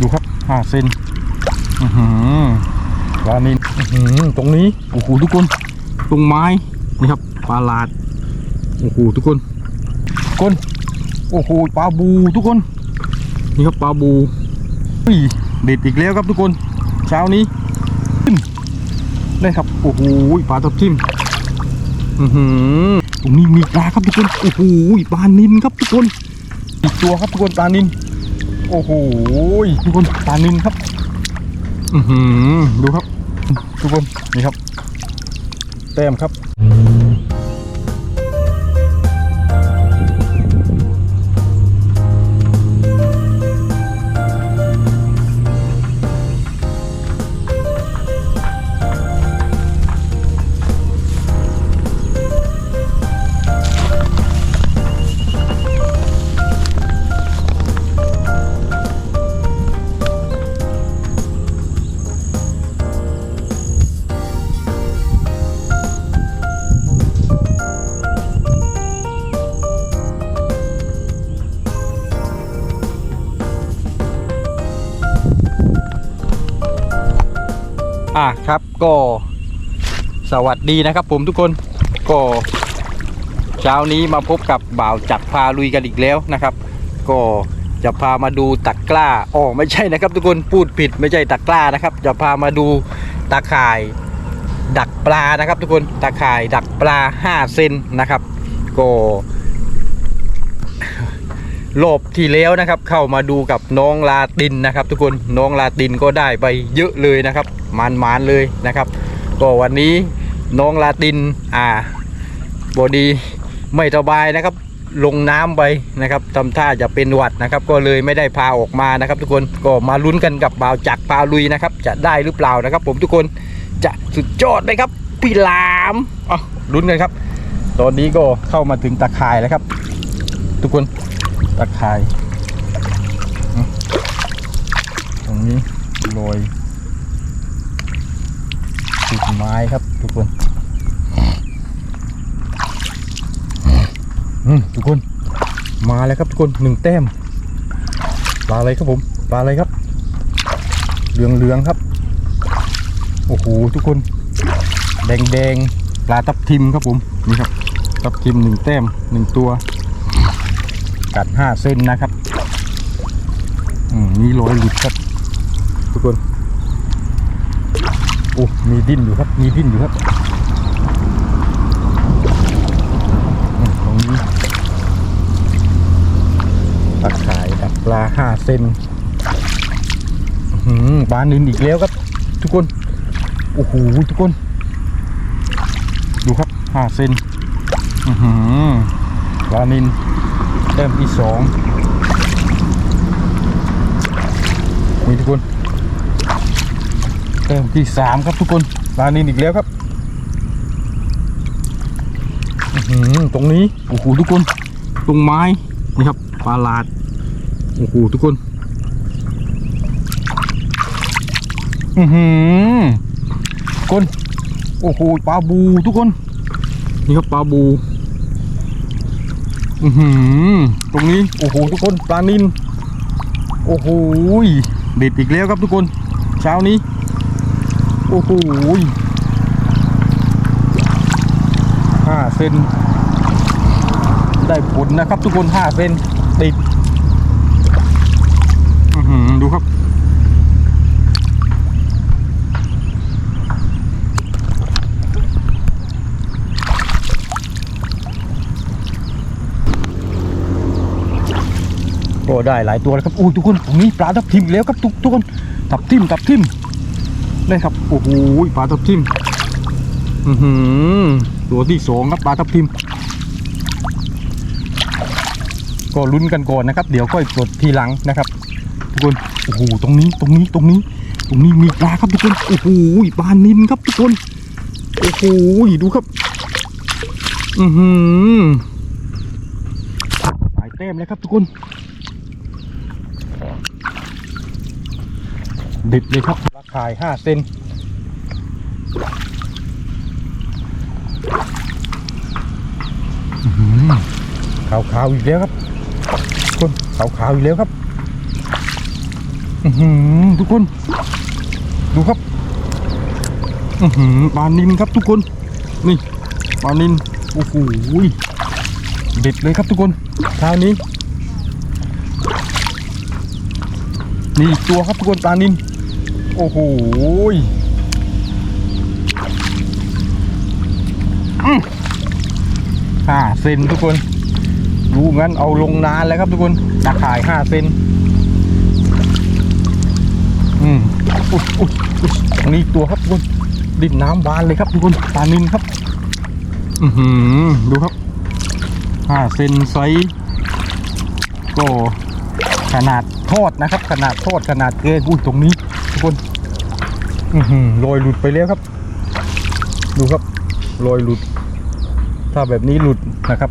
ดูครับห้าเซนอือหือปลานินอื้อหือตรงนี้โอ้โหทุกคน ตรงไม้นี่ครับปลาลาดโอ้โหทุกคนก้นโอ้โหปลาบูทุกคน นี่ครับปลาบูอุ้ยเด็ดอีกแล้วครับทุกคน เช้านี้นได้ครับโอ้โหปลาทับทิมอือหือตรงนี้มีปลาครับทุกคนโอ้โหปลานินครับทุกคนอีกตัวครับทุกคนปลานิน โอ้โหทุกคนปลานินครับ อือหือดูครับ ทุกคนนี่ครับ แต้มครับ อะครับก็สวัสดีนะครับผมทุกคนก็เช้านี้มาพบกับบ่าวจัดพาลุยกันอีกแล้วนะครับ ก็จะพามาดูตะกร้าอ๋อไม่ใช่นะครับ ทุกคนพูดผิดไม่ใช่ตะกร้านะครับ จะพามาดูตะข่าย ดักปลานะครับ ทุกคนตะข่ายดักปลา 5 เซนนะครับ ก็รอบที่แล้วนะครับ เข้ามาดูกับน้องลาตินนะครับ ทุกคนน้องลาตินก็ได้ไปเยอะเลยนะครับ มานมานๆเลยนะครับ ก็วันนี้น้องลาตินอ่าบอดีไม่สบายนะครับ ลงน้ำไปนะครับทำท่าจะเป็นหวัดนะครับ ก็เลยไม่ได้พาออกมานะครับ ทุกคนก็มาลุ้นกันกับบ่าวจักพาลุยนะครับ จะได้หรือเปล่านะครับ ผมทุกคนจะสุดยอดไหมครับ พี่ลามอะลุ้นกันครับ ตอนนี้ก็เข้ามาถึงตะข่ายแล้วครับ ทุกคนตะไคร่อืมตรงนี้โรย ติดไม้ครับทุกคนอืมทุกคนมาแล้วครับทุกคนหนึ่งแต้มปลาอะไรครับผมปลาอะไรครับ เหลืองเหลืองๆครับโอ้โหทุกคน แดงแดงๆปลาทับทิมครับผมนี่ครับทับทิมหนึ่งแต้มหนึ่งตัว กัดห้าเส้นนะครับ อืมนี่ร้อยหลุดครับ ทุกคน อ้มีดิ้นอยู่ครับ มีดิ้นอยู่ครับอืมตรงนี้ตะข่ายดักปลาห้าเซนหือปลาหนินอีกแล้วครับ ทุกคน โอ้โหทุกคน ดูครับห้าเซนหือปลานินแต้มที่สองนี่ทุกคน แต้มที่สามครับทุกคนปลานินอีกแล้วครับอืตรงนี้โอ้โหทุกคน ตรงไม้นี่ครับปลาลาดโอ้โหทุกคนอือหือคนโอ้โหปลาบูทุกคน นี่ครับปลาบูอือหือตรงนี้โอ้โหทุกคนปลานินโอ้โหเด็ดอีกแล้วครับทุกคน เช้านี้ โอ้โหห้าเซนได้ผลนะครับทุกคนห้าเซนติดดูครับ ก็ได้หลายตัวแล้วครับอู้ทุกคนตรงนี้ปลาทับทิมแล้วครับทุกทุกคนทับทิมทับทิม ได้ครับ โอ้โหปลาทับทิมอือหือตัวที่สองครับปลาทับทิม ก็ลุ้นกันก่อนนะครับ เดี๋ยวค่อยปลดทีหลังนะครับ ทุกคน โอ้โห ตรงนี้ ตรงนี้ ตรงนี้ ตรงนี้มีปลาครับทุกคน โอ้โห ปลานินครับทุกคน โอ้โห ดูครับ อือหือหลายแต้มเลยครับทุกคนดิบเลยครับ ราคายห้าเซนอื้อหือขาวๆอีกแล้วครับคนขาวๆอีกแล้วครับอือหือทุกคน ดูครับอือหือปลานินครับทุกคน นี่ปลานินโอ้โหเด็ดเลยครับทุกคนเช้านี้นี่ตัวครับทุกคนปลานิน โอ้โหห้าเซนทุกคนดูงั้นเอาลงนานแล้วครับทุกคนตะข่ายห้าเซนอืมอุ๊ยอุ๊ยอุ๊ยตรงนี้ตัวครับทุกคน ดินน้ำบานเลยครับทุกคนปลานินครับ อือหือ ดูครับห้าเซนไซส์ก็ขนาดทอดนะครับ ขนาดทอดขนาดเกลืออุ้ยตรงนี้ทุกคน ลอยหลุดไปแล้วครับ ดูครับลอยหลุด ถ้าแบบนี้หลุดนะครับ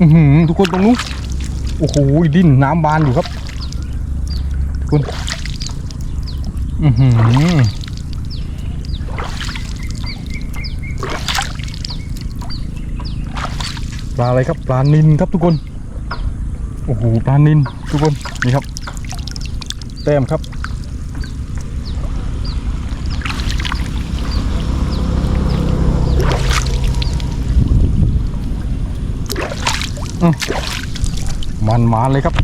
อือหือทุกคนตรงนู้นโอ้โหดิ้นน้ำบานอยู่ครับ ทุกคนอือหือปลาอะไรครับปลานินครับทุกคน โอ้โหปลานินทุกคนนี่ครับ แต้มครับ มันมาเลยครับ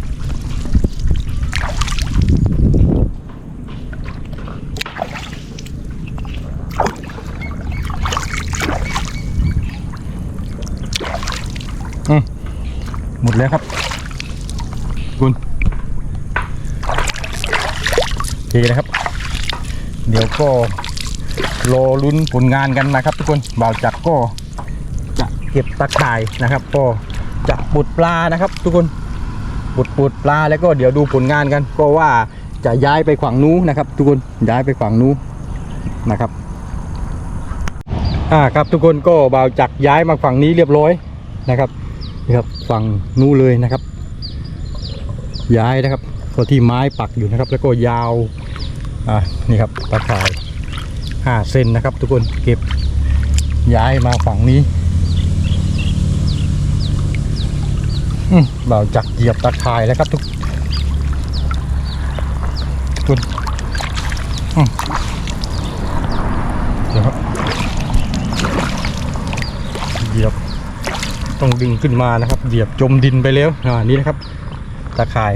หมดแล้วครับคุณโอเค นะครับ เดี๋ยวก็รอลุ้นผลงานกันนะครับ ทุกคนบ่าวจักก็จะเก็บตะข่ายนะครับ ก็จะปุดปลานะครับ ทุกคนปุดปุดปลาแล้วก็เดี๋ยวดูผลงานกัน ก็ว่าจะย้ายไปขวางนู้นะครับ ทุกคนย้ายไปขวางนู้นะครับอ่าครับทุกคนก็บ่าวจักย้ายมาฝั่งนี้เรียบร้อยนะครับนี่ครับฝั่งนู้นเลยนะครับ ย้ายนะครับก็ที่ไม้ปักอยู่นะครับ แล้วก็ยาว อ่านี่ครับตะข่ายห้าเซนนะครับ ทุกคนเก็บย้ายมาฝั่งนี้อืมเราจักเหยียบตะข่ายแล้วครับทุกทุกคนเดี๋ยวครับเหยียบต้องดึงขึ้นมานะครับเหยียบจมดินไปแล้วอ่านี่นะครับ ตะข่าย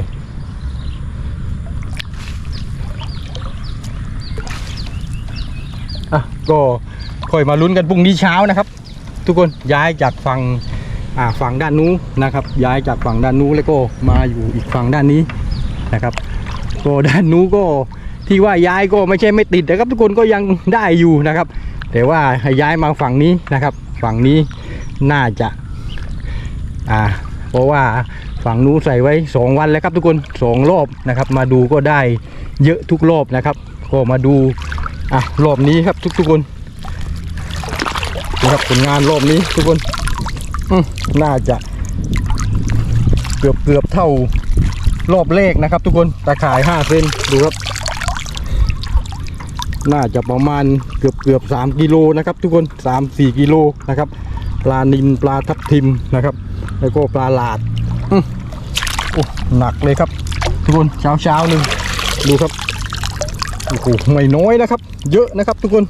อะ ก็ค่อยมาลุ้นกันพรุ่งนี้เช้านะครับ ทุกคนย้ายจากฝั่งอ่าฝั่งด้านนู้นนะครับ ย้ายจากฝั่งด้านนู้นแล้วก็มาอยู่อีกฝั่งด้านนี้นะครับก็ด้านนู้นก็ที่ว่าย้ายก็ไม่ใช่ไม่ติดนะครับ ทุกคนก็ยังได้อยู่นะครับ แต่ว่าย้ายมาฝั่งนี้นะครับ ฝั่งนี้น่าจะอ่าเพราะว่าฝั่งนู้นใส่ไว้ 2 วันแล้วครับทุกคนสองรอบนะครับ มาดูก็ได้เยอะทุกรอบนะครับ ก็มาดู อะรอบนี้ครับทุกทุกคนนะครับผลงานรอบนี้ทุกคนอืน่าจะเกือบเกือบเท่ารอบแรกนะครับ ทุกคนตะข่าย5เซนดูครับ น่าจะประมาณเกือบเกือบ3กิโลนะครับ ทุกคน3-4กิโลนะครับ ปลานินปลาทับทิมนะครับ แล้วก็ปลาหลาดอือโอ้หนักเลยครับ ทุกคนเช้าเช้าๆเลยดูครับ โอ้โหไม่น้อยนะครับ เยอะนะครับทุกคน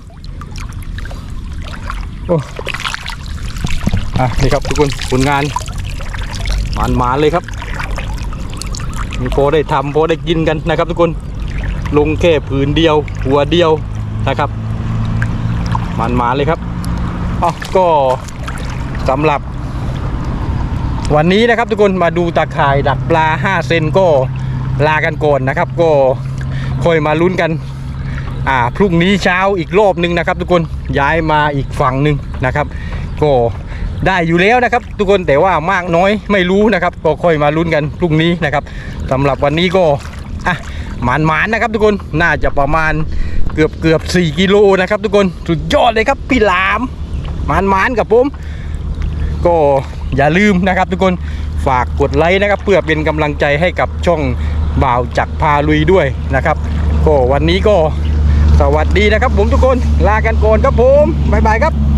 โอ้อะนี่ครับทุกคนผลงานหมานหมาเลยครับมีพอได้ทำพอได้กินกันนะครับ ทุกคนลงแค่ผืนเดียว หัวเดียวนะครับหมันหมาเลยครับอ๋อก็สำหรับ วันนี้นะครับทุกคนมาดูตาข่ายดักปลา 5 เซนก็ลากันก่อนนะครับ ก็ค่อยมาลุ้นกัน อ่าพรุ่งนี้เช้าอีกรอบหนึ่งนะครับ ทุกคนย้ายมาอีกฝั่งหนึ่งนะครับ ก็ได้อยู่แล้วนะครับ ทุกคนแต่ว่ามากน้อยไม่รู้นะครับ ก็ค่อยมาลุ้นกันพรุ่งนี้นะครับสำหรับวันนี้ก็อะหมานๆนนะครับ ทุกคนน่าจะประมาณเกือบเกือบ4กิโลนะครับ ทุกคนสุดยอดเลยครับพี่หลามหมานๆกับผมก็อย่าลืมนะครับ ทุกคนฝากกดไลค์นะครับ เพื่อเป็นกำลังใจให้กับช่องบ่าวจักพาลุยด้วยนะครับ ก็วันนี้ก็ วัสดีนะครับผมทุกคนลากันก่อนครับผมบ๊ายบายครับ